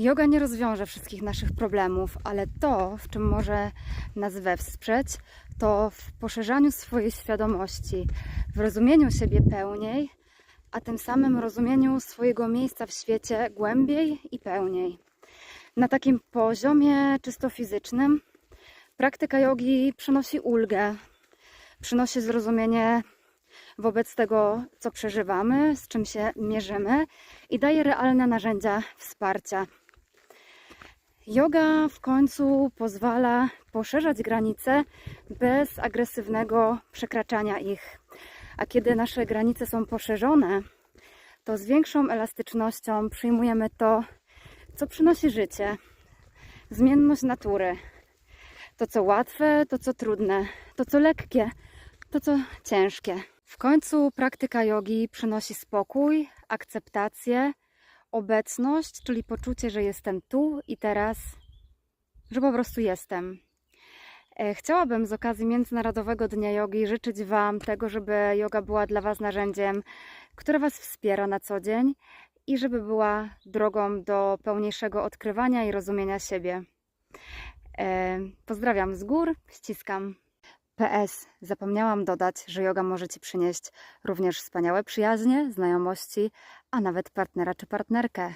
Yoga nie rozwiąże wszystkich naszych problemów, ale to, w czym może nas wesprzeć, to w poszerzaniu swojej świadomości, w rozumieniu siebie pełniej, a tym samym rozumieniu swojego miejsca w świecie głębiej i pełniej. Na takim poziomie czysto fizycznym praktyka jogi przynosi ulgę, przynosi zrozumienie wobec tego, co przeżywamy, z czym się mierzymy i daje realne narzędzia wsparcia. Yoga w końcu pozwala poszerzać granice bez agresywnego przekraczania ich. A kiedy nasze granice są poszerzone, to z większą elastycznością przyjmujemy to, co przynosi życie, zmienność natury. To, co łatwe, to, co trudne, to, co lekkie, to, co ciężkie. W końcu praktyka jogi przynosi spokój, akceptację, obecność, czyli poczucie, że jestem tu i teraz, że po prostu jestem. E, Chciałabym z okazji Międzynarodowego Dnia Jogi życzyć Wam tego, żeby yoga była dla Was narzędziem, które Was wspiera na co dzień i żeby była drogą do pełniejszego odkrywania i rozumienia siebie. E, Pozdrawiam z gór, ściskam. PS. Zapomniałam dodać, że yoga może Ci przynieść również wspaniałe przyjaźnie, znajomości, a nawet partnera czy partnerkę.